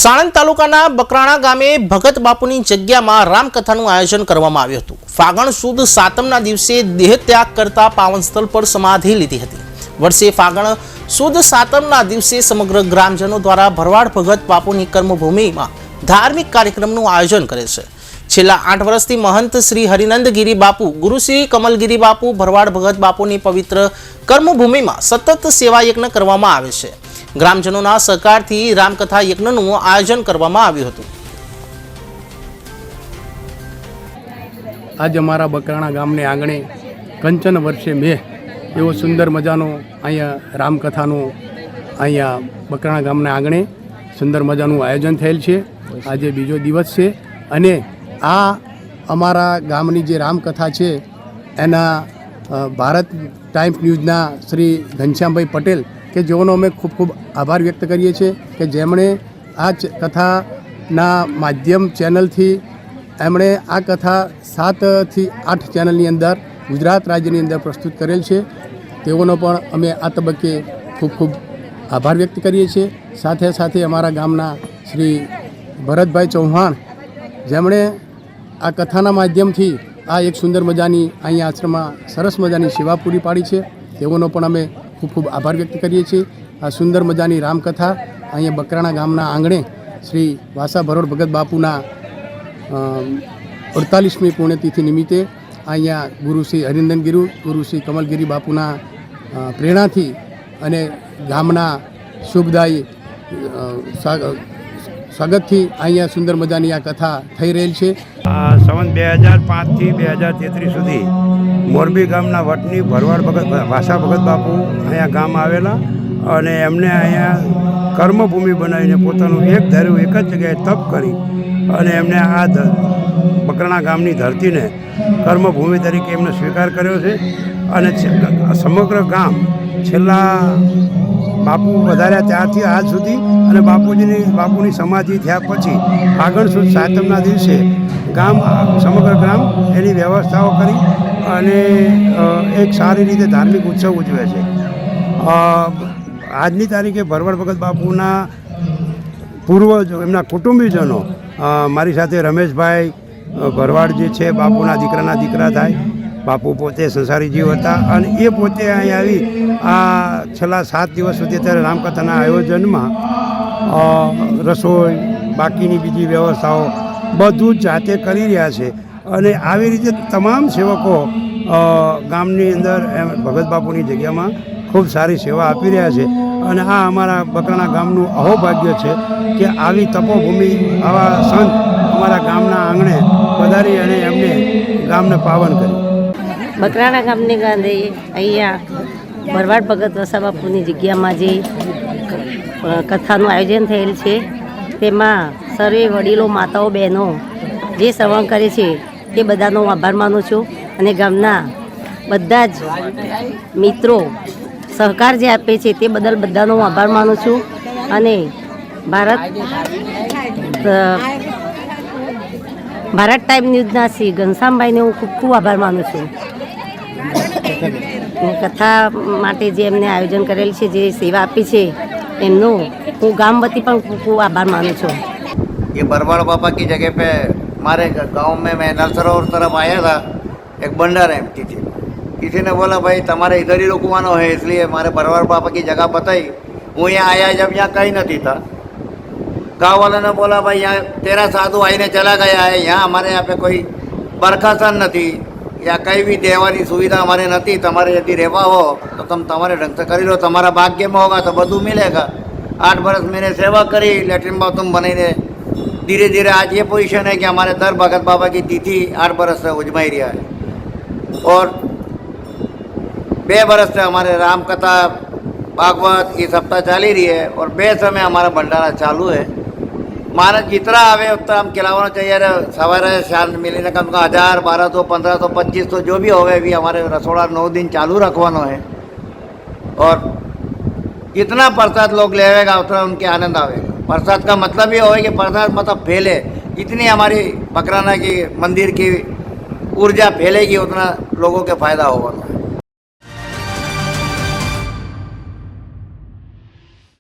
સાણંદ તાલુકાના બકરાણા ગામે ભગત બાપુની જગ્યામાં રામકથાનું આયોજન કરવામાં આવ્યું હતું. ફાગણ સુદ સાતમના દિવસે દેહ ત્યાગ કરતા પાવન સ્થળ પર સમાધિ લીધી હતી. વર્ષે ફાગણ સુદ સાતમના દિવસે સમગ્ર ગ્રામજનો દ્વારા ભરવાડ ભગત બાપુની કર્મભૂમિમાં ધાર્મિક કાર્યક્રમનું આયોજન કરે છે. છેલ્લા આઠ વર્ષથી મહંત શ્રી હરિનંદગીરી બાપુ ગુરુશ્રી કમલગીરી બાપુ, ભરવાડ ભગત બાપુની પવિત્ર કર્મભૂમિમાં સતત સેવા યજ્ઞ કરવામાં આવે છે. ગ્રામજનોના સહકારથી રામકથા યજ્ઞનું આયોજન કરવામાં આવ્યું હતું. આજ અમારા બકરાણા ગામને આંગણે કંચન વર્ષે મેં એવો સુંદર મજાનો અહીંયા રામકથાનું અહીંયા બકરાણા ગામના આંગણે સુંદર મજાનું આયોજન થયેલ છે. આજે બીજો દિવસ છે અને આ અમારા ગામની જે રામકથા છે એના ભારત ટાઈમ્સ ન્યૂઝના શ્રી ઘનશ્યામભાઈ પટેલ કે જેઓનો અમે ખૂબ ખૂબ આભાર વ્યક્ત કરીએ છીએ કે જેમણે આ કથાના માધ્યમ ચેનલથી એમણે આ કથા સાતથી આઠ ચેનલની અંદર ગુજરાત રાજ્યની અંદર પ્રસ્તુત કરેલ છે. તેઓનો પણ અમે આ તબક્કે ખૂબ ખૂબ આભાર વ્યક્ત કરીએ છીએ. સાથે સાથે અમારા ગામના શ્રી ભરતભાઈ ચૌહાણ જેમણે આ કથાના માધ્યમથી આ એક સુંદર મજાની અહીંયા આશ્રમમાં સરસ મજાની સેવા પૂરી પાડી છે. તેઓનો પણ અમે ખૂબ ખૂબ આભાર વ્યક્ત કરીએ છીએ. આ સુંદર મજાની રામકથા અહીંયા બકરાણા ગામના આંગણે શ્રી વાસા ભરોડ ભગત બાપુના અડતાલીસમી પુણ્યતિથિ નિમિત્તે અહીંયા ગુરુ શ્રી હરિંદન ગિરુ, ગુરુ શ્રી કમલગીરી બાપુના પ્રેરણાથી અને ગામના શુભદાયી સ્વાગતથી અહીંયા સુંદર મજાની આ કથા થઈ રહેલ છે. સંવત બે હજાર પાંચથી બે હજાર તેત્રીસ સુધી મોરબી ગામના વટની ભરવાડ ભગત ભાષા ભગત બાપુ અહીંયા ગામ આવેલા અને એમને અહીંયા કર્મભૂમિ બનાવીને પોતાનું એક ધાર્યું એક જ જગ્યાએ તપ કરી અને એમને આ બકરણા ગામની ધરતીને કર્મભૂમિ તરીકે એમને સ્વીકાર કર્યો છે. અને સમગ્ર ગામ છેલ્લા બાપુ વધાર્યા ત્યારથી આજ સુધી અને બાપુજીની બાપુની સમાધિ થયા પછી આગળ સુદ સાતમના દિવસે ગામ સમગ્ર ગામ એની વ્યવસ્થાઓ કરી અને એક સારી રીતે ધાર્મિક ઉત્સવ ઉજવે છે. આજની તારીખે ભરવડ ભગત બાપુના પૂર્વજો એમના કુટુંબીજનો મારી સાથે રમેશભાઈ ભરવાડ જે છે, બાપુના દીકરાના દીકરા થાય. બાપુ પોતે સંસારી જીવ હતા અને એ પોતે અહીં આવી આ છેલ્લા સાત દિવસ સુધી અત્યારે રામકથાના આયોજનમાં રસોઈ, બાકીની બીજી વ્યવસ્થાઓ બધું જાતે કરી રહ્યા છે. અને આવી રીતે તમામ સેવકો ગામની અંદર એમ ભગત બાપુની જગ્યામાં ખૂબ સારી સેવા આપી રહ્યા છે. અને આ અમારા બકરાણા ગામનું અહોભાગ્ય છે કે આવી તપોભૂમિ, આવા સંત અમારા ગામના આંગણે પધારી અને એમને ગામને પાવન કર્યું. બકરાણા ગામની ગાંધે અહીંયા ભરવાડ ભગત વસાબાપુની જગ્યામાં જે કથાનું આયોજન થયેલ છે, તેમાં સર્વે વડીલો, માતાઓ, બહેનો જે શ્રવણ કરે છે તે બધાનો આભાર માનું છું. અને ગામના બધા જ મિત્રો સહકાર જે આપે છે તે બદલ બધાનો હું આભાર માનું છું. અને ભારત ભારત ટાઈમ ન્યૂઝના શ્રી ઘનશ્યામભાઈને હું ખૂબ ખૂબ આભાર માનું છું. કથા માટે જે એમને આયોજન કરેલ છે, જે સેવા આપી છે, એમનો હું ગામ વતી પણ ખૂબ ખૂબ આભાર માનું છું. એ બરવાડ બાપા કી જગ્યા પે हमारे गांव में मैं नल सरोवर तरफ आया था एक बंडर है तिथि किसी ने बोला भाई तुम्हारे इधर ही रुकवाना है इसलिए हमारे बरवाड़ बाबा की जगह बताई હું यहाँ आया जब यहाँ कहीं नहीं था गाँव वालों ने बोला भाई यहाँ तेरा साधु आईने चला गया है यहाँ हमारे यहाँ पे कोई बरखासन નથી या કઈ બી દેવાની સુવિધા અમારે નથી તમારે यदि રહેવા हो तो तुम તમારે ढंग से કરી લો તમારા ભાગ્યમાં હોગા તો બધું मिलेगा आठ बरस मैंने सेवा करी लेटरिन बाथरूम बनाई धीरे धीरे आज ये पोजीशन है कि हमारे दर भगत बाबा की तिथि आठ बरस से उजमा रहा है। और बे बरस से हमारे रामकथा, भागवत ये सप्ताह चल ही रही है और बे समय हमारा भंडारा चालू है। महाराज जितना आवे उतना हम खिलावाना चाहिए रहे। सवार शाम मिलने का उनका हज़ार, बारह सौ, पंद्रह सौ, पच्चीस सौ जो भी हो गए भी हमारे रसोड़ा नौ दिन चालू रखवाना है। और जितना प्रसाद लोग लेगा उतना उनके आनंद आवेगा। प्रसाद का मतलब ये होगा कि प्रसाद मतलब फैले जितनी हमारी बकराना की मंदिर की ऊर्जा फैलेगी उतना लोगों के फायदा होगा